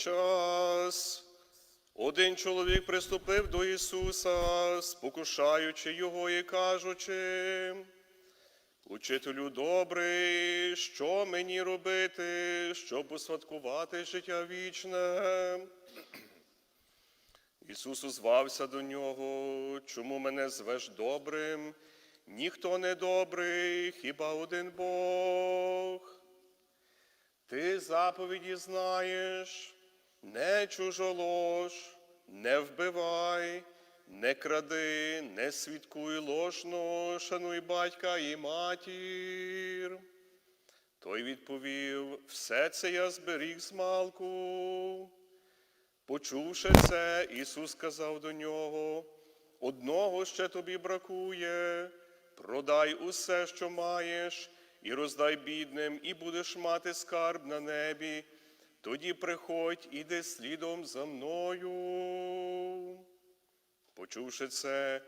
час один чоловік приступив до Ісуса, спокушаючи його і кажучи, Учителю добрий, що мені робити, щоб усвяткувати життя вічне? Ісус узвався до нього, чому мене звеш добрим? Ніхто не добрий, хіба один Бог. Ти заповіді знаєш, не чужолож, не вбивай, не кради, не свідкуй ложно, шануй батька і матір. Той відповів: все це я зберіг з малку. Почувши це, Ісус сказав до нього: одного ще тобі бракує, продай усе, що маєш, і роздай бідним, і будеш мати скарб на небі. Тоді приходь, іди слідом за мною. Почувши це,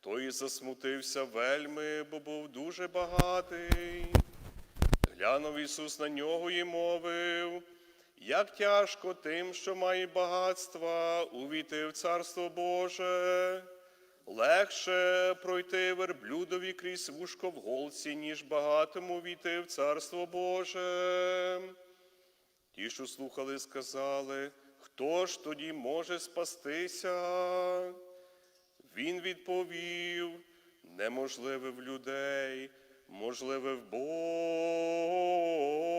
той засмутився вельми, бо був дуже багатий. Глянув Ісус на нього і мовив, як тяжко тим, що має багатства, увійти в Царство Боже. Легше пройти верблюдові крізь вушко в голці, ніж багатому війти в Царство Боже. Ті, що слухали, сказали, хто ж тоді може спастися? Він відповів, неможливе в людей, можливе в Бога.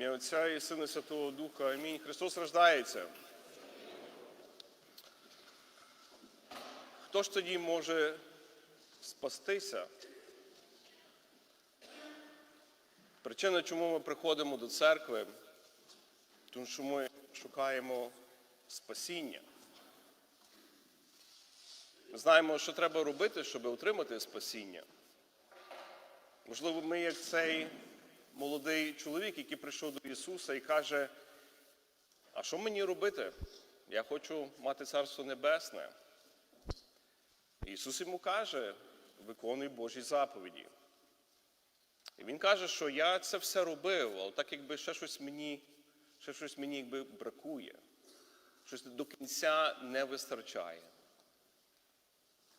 Ім'я Отця і Сина Святого Духа. Амінь. Христос рождається. Хто ж тоді може спастися? Причина, чому ми приходимо до церкви, тому що ми шукаємо спасіння. Ми знаємо, що треба робити, щоб отримати спасіння. Можливо, ми, як цей молодий чоловік, який прийшов до Ісуса і каже, а що мені робити? Я хочу мати Царство Небесне. Ісус йому каже, виконуй Божі заповіді. І Він каже, що я це все робив, але так якби ще щось мені, ще щось мені якби бракує. Щось до кінця не вистачає.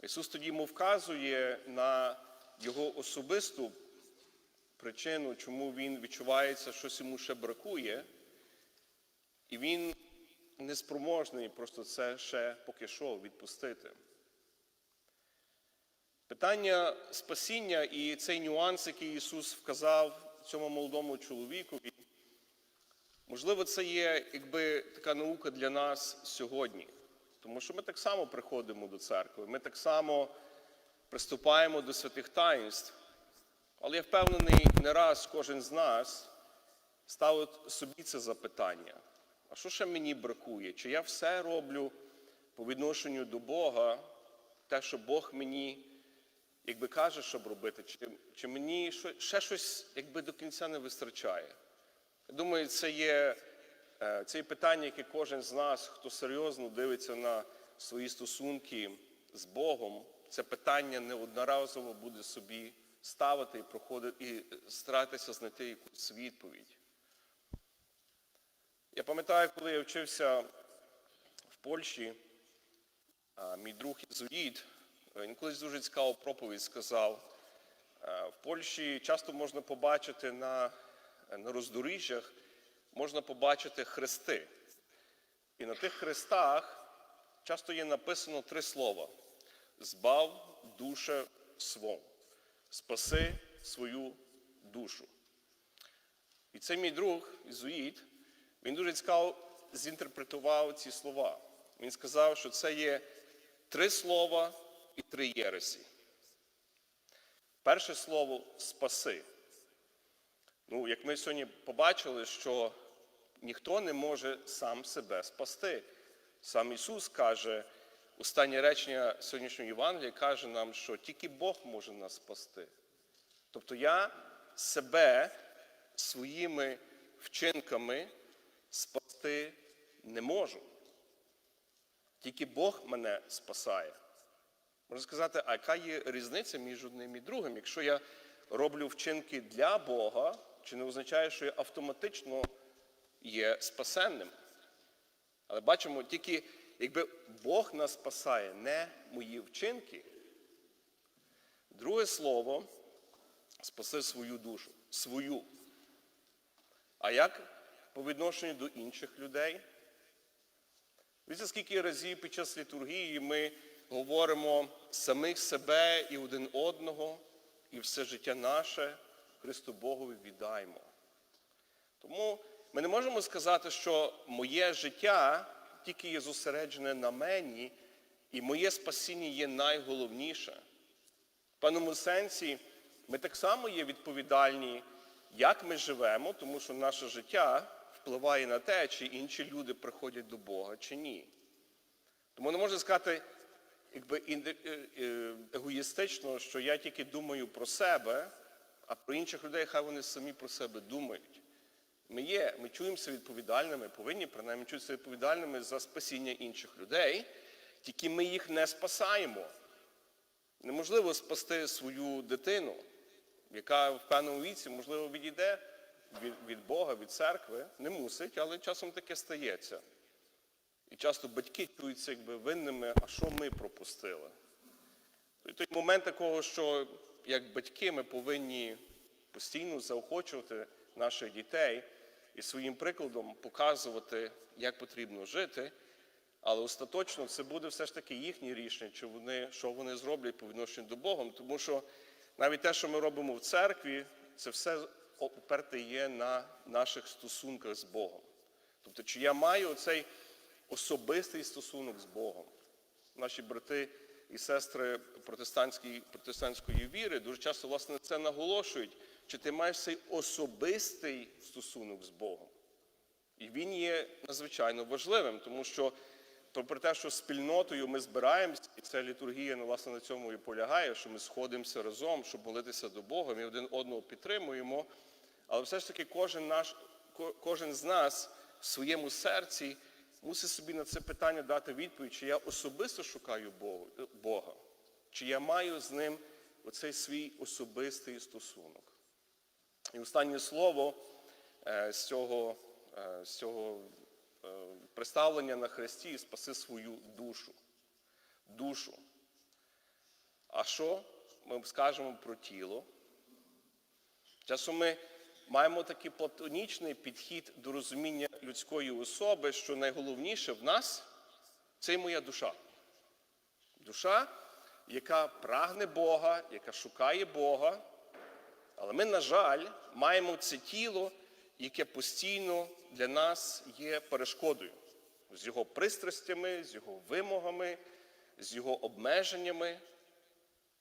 Ісус тоді йому вказує на його особисту причину, чому він відчувається, щось йому ще бракує, і він неспроможний просто це ще поки що відпустити. Питання спасіння і цей нюанс, який Ісус вказав цьому молодому чоловікові, можливо, це є якби така наука для нас сьогодні. Тому що ми так само приходимо до церкви, ми так само приступаємо до святих таїнств. Але я впевнений, не раз кожен з нас ставить собі це запитання: а що ще мені бракує? Чи я все роблю по відношенню до Бога, те, що Бог мені якби каже, щоб робити, чи, чи мені ще щось якби до кінця не вистачає? Я думаю, це є, е, це є питання, яке кожен з нас, хто серйозно дивиться на свої стосунки з Богом, це питання неодноразово буде собі ставити і проходити, і старатися знайти якусь відповідь. Я пам'ятаю, коли я вчився в Польщі, мій друг Єзуїт, е, він колись дуже цікаву проповідь сказав. В Польщі часто можна побачити на, на роздоріжжях, можна побачити хрести. І на тих хрестах часто є написано три слова: збав душе свом, спаси свою душу. І цей мій друг, Ізуїт, він дуже цікаво зінтерпретував ці слова. Він сказав, що це є три слова і три єресі. Перше слово спаси. Ну, як ми сьогодні побачили, що ніхто не може сам себе спасти. Сам Ісус каже, останнє речення сьогоднішнього Євангелія каже нам, що тільки Бог може нас спасти. Тобто я себе своїми вчинками спасти не можу. Тільки Бог мене спасає. Можна сказати, а яка є різниця між одним і другим? Якщо я роблю вчинки для Бога, чи не означає, що я автоматично є спасенним? Але бачимо, тільки якби Бог нас спасає, не мої вчинки. Друге слово спаси свою душу, свою. А як по відношенню до інших людей? Дивіться, скільки разів під час літургії ми говоримо самих себе і один одного, і все життя наше Христу Богові віддаємо. Тому ми не можемо сказати, що моє життя тільки є зосереджене на мені, і моє спасіння є найголовніше. В певному сенсі ми так само є відповідальні, як ми живемо, тому що наше життя впливає на те, чи інші люди приходять до Бога, чи ні. Тому не можна сказати якби, е, е, егоїстично, що я тільки думаю про себе, а про інших людей хай вони самі про себе думають. Ми є, ми чуємося відповідальними, повинні принаймні чутися відповідальними за спасіння інших людей, тільки ми їх не спасаємо. Неможливо спасти свою дитину, яка в певному віці, можливо, відійде від, від Бога, від церкви. Не мусить, але часом таке стається. І часто батьки чуються якби винними, а що ми пропустили. І той момент такого, що як батьки ми повинні постійно заохочувати наших дітей і своїм прикладом показувати, як потрібно жити, але остаточно це буде все ж таки їхнє рішення, чи вони, що вони зроблять по відношенню до Бога. Тому що навіть те, що ми робимо в церкві, це все оперте є на наших стосунках з Богом. Тобто, чи я маю цей особистий стосунок з Богом. Наші брати і сестри протестантської, протестантської віри дуже часто власне це наголошують, чи ти маєш цей особистий стосунок з Богом. І він є надзвичайно важливим, тому що попри те, що спільнотою ми збираємося, і ця літургія ну, власне на цьому і полягає, що ми сходимося разом, щоб молитися до Бога, ми один одного підтримуємо. Але все ж таки кожен, наш, кожен з нас в своєму серці мусить собі на це питання дати відповідь, чи я особисто шукаю Бога чи я маю з ним оцей свій особистий стосунок. І останнє слово е, з цього, е, з цього е, представлення на Христі спаси свою душу. Душу. А що ми скажемо про тіло? Часом ми маємо такий платонічний підхід до розуміння людської особи, що найголовніше в нас це моя душа. Душа, яка прагне Бога, яка шукає Бога. Але ми, на жаль, маємо це тіло, яке постійно для нас є перешкодою з його пристрастями, з його вимогами, з його обмеженнями.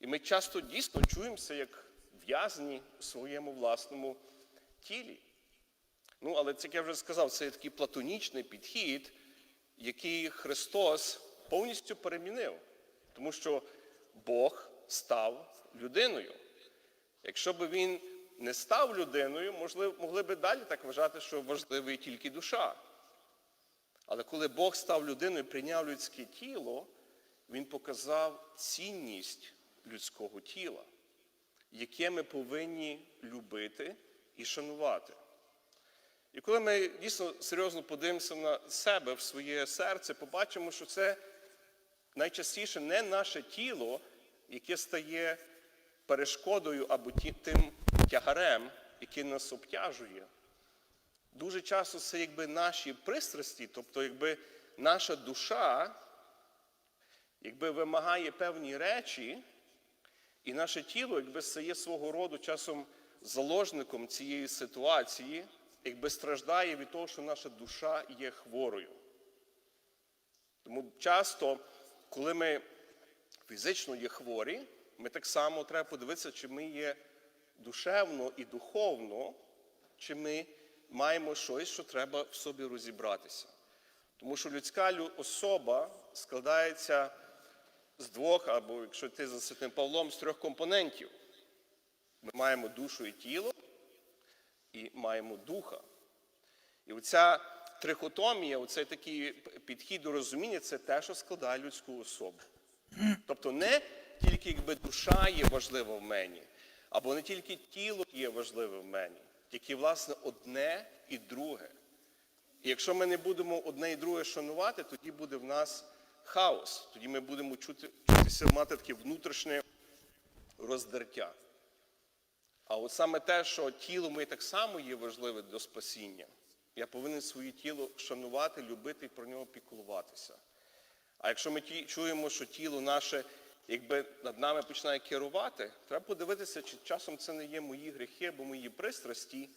І ми часто дійсно чуємося як в'язні у своєму власному тілі. Ну, але як я вже сказав, це є такий платонічний підхід, який Христос повністю перемінив. Тому що Бог став людиною. Якщо б він не став людиною, можливо, могли б далі так вважати, що важливий тільки душа. Але коли Бог став людиною, прийняв людське тіло, він показав цінність людського тіла, яке ми повинні любити і шанувати. І коли ми дійсно серйозно подивимося на себе в своє серце, побачимо, що це найчастіше не наше тіло, яке стає перешкодою або тим тягарем, який нас обтяжує. Дуже часто це якби наші пристрасті, тобто якби наша душа якби вимагає певні речі, і наше тіло якби стає свого роду часом заложником цієї ситуації, якби страждає від того, що наша душа є хворою. Тому часто, коли ми фізично є хворі, ми так само треба подивитися, чи ми є душевно і духовно, чи ми маємо щось, що треба в собі розібратися. Тому що людська особа складається з двох, або якщо йти за Святим Павлом, з трьох компонентів. Ми маємо душу і тіло, і маємо духа. І оця трихотомія, оцей такий підхід до розуміння це те, що складає людську особу. Тобто не тільки якби душа є важлива в мені, або не тільки тіло є важливе в мені, тільки, власне, одне і друге. І якщо ми не будемо одне і друге шанувати, тоді буде в нас хаос. Тоді ми будемо чути, чутися мати таке внутрішнє роздертя. А от саме те, що тіло моє так само є важливе до спасіння, я повинен своє тіло шанувати, любити і про нього піклуватися. А якщо ми чуємо, що тіло наше якби над нами починає керувати, треба подивитися, чи часом це не є мої гріхи або мої пристрасті,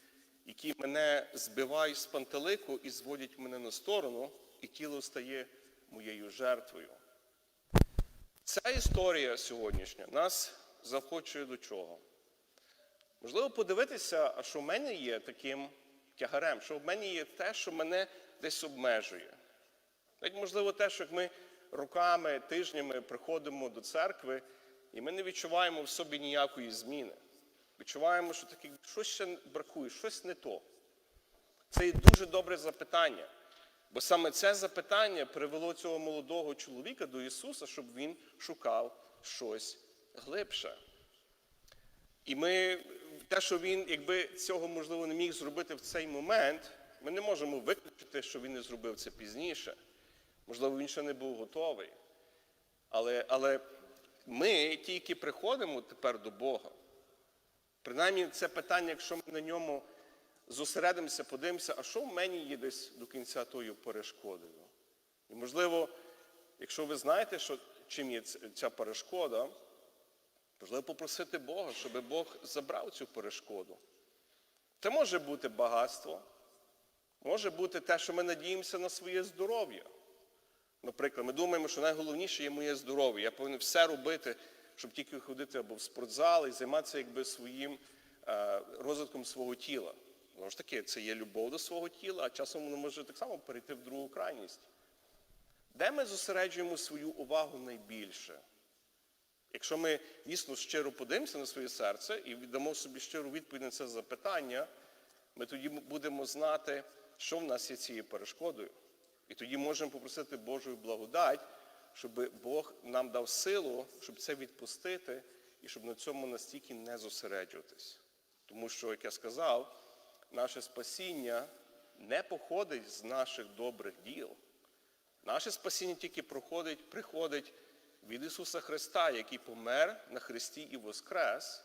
які мене збивають з пантелику і зводять мене на сторону, і тіло стає моєю жертвою. Ця історія сьогоднішня нас заохочує до чого? Можливо, подивитися, а що в мене є таким тягарем, що в мене є те, що мене десь обмежує. Навіть можливо те, що як ми роками, тижнями приходимо до церкви, і ми не відчуваємо в собі ніякої зміни. Відчуваємо, що таке, щось ще бракує, щось не то. Це є дуже добре запитання. Бо саме це запитання привело цього молодого чоловіка до Ісуса, щоб він шукав щось глибше. І ми, те, що він, якби цього можливо не міг зробити в цей момент, ми не можемо виключити, що він не зробив це пізніше. Можливо, він ще не був готовий. Але, але ми тільки приходимо тепер до Бога. Принаймні, це питання, якщо ми на ньому зосередимося, подивимося, а що в мені є десь до кінця тою перешкодою. І, можливо, якщо ви знаєте, що, чим є ця перешкода, можливо, попросити Бога, щоб Бог забрав цю перешкоду. Це може бути багатство, може бути те, що ми надіємося на своє здоров'я. Наприклад, ми думаємо, що найголовніше є моє здоров'я. Я повинен все робити, щоб тільки ходити або в спортзал і займатися якби своїм е, розвитком свого тіла. Знову ж таки, це є любов до свого тіла, а часом воно може так само перейти в другу крайність. Де ми зосереджуємо свою увагу найбільше? Якщо ми дійсно щиро подивимося на своє серце і віддамо собі щиру відповідь на це запитання, ми тоді будемо знати, що в нас є цією перешкодою. І тоді можемо попросити Божою благодать, щоб Бог нам дав силу, щоб це відпустити і щоб на цьому настільки не зосереджуватись. Тому що, як я сказав, наше спасіння не походить з наших добрих діл. Наше спасіння тільки проходить, приходить від Ісуса Христа, який помер на Христі і воскрес.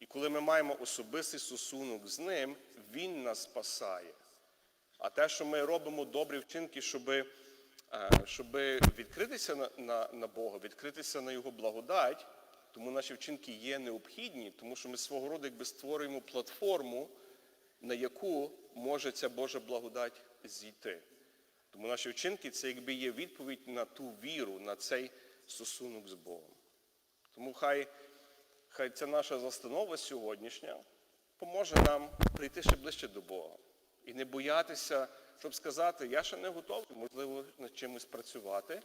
І коли ми маємо особистий стосунок з Ним, Він нас спасає. А те, що ми робимо добрі вчинки, щоб, щоб відкритися на, на, на Бога, відкритися на Його благодать, тому наші вчинки є необхідні, тому що ми свого роду якби створюємо платформу, на яку може ця Божа благодать зійти. Тому наші вчинки це якби є відповідь на ту віру, на цей стосунок з Богом. Тому хай, хай ця наша застанова сьогоднішня поможе нам прийти ще ближче до Бога. І не боятися, щоб сказати, я ще не готовий, можливо, над чимось працювати,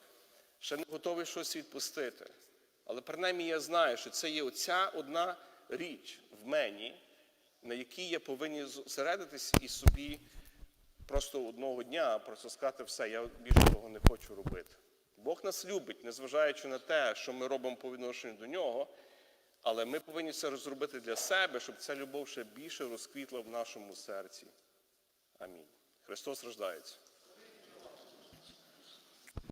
ще не готовий щось відпустити. Але принаймні я знаю, що це є оця одна річ в мені, на якій я повинен зосередитися і собі просто одного дня просто сказати все, я більше того не хочу робити. Бог нас любить, незважаючи на те, що ми робимо по відношенню до нього, але ми повинні це розробити для себе, щоб ця любов ще більше розквітла в нашому серці. Амінь. Христос рождається.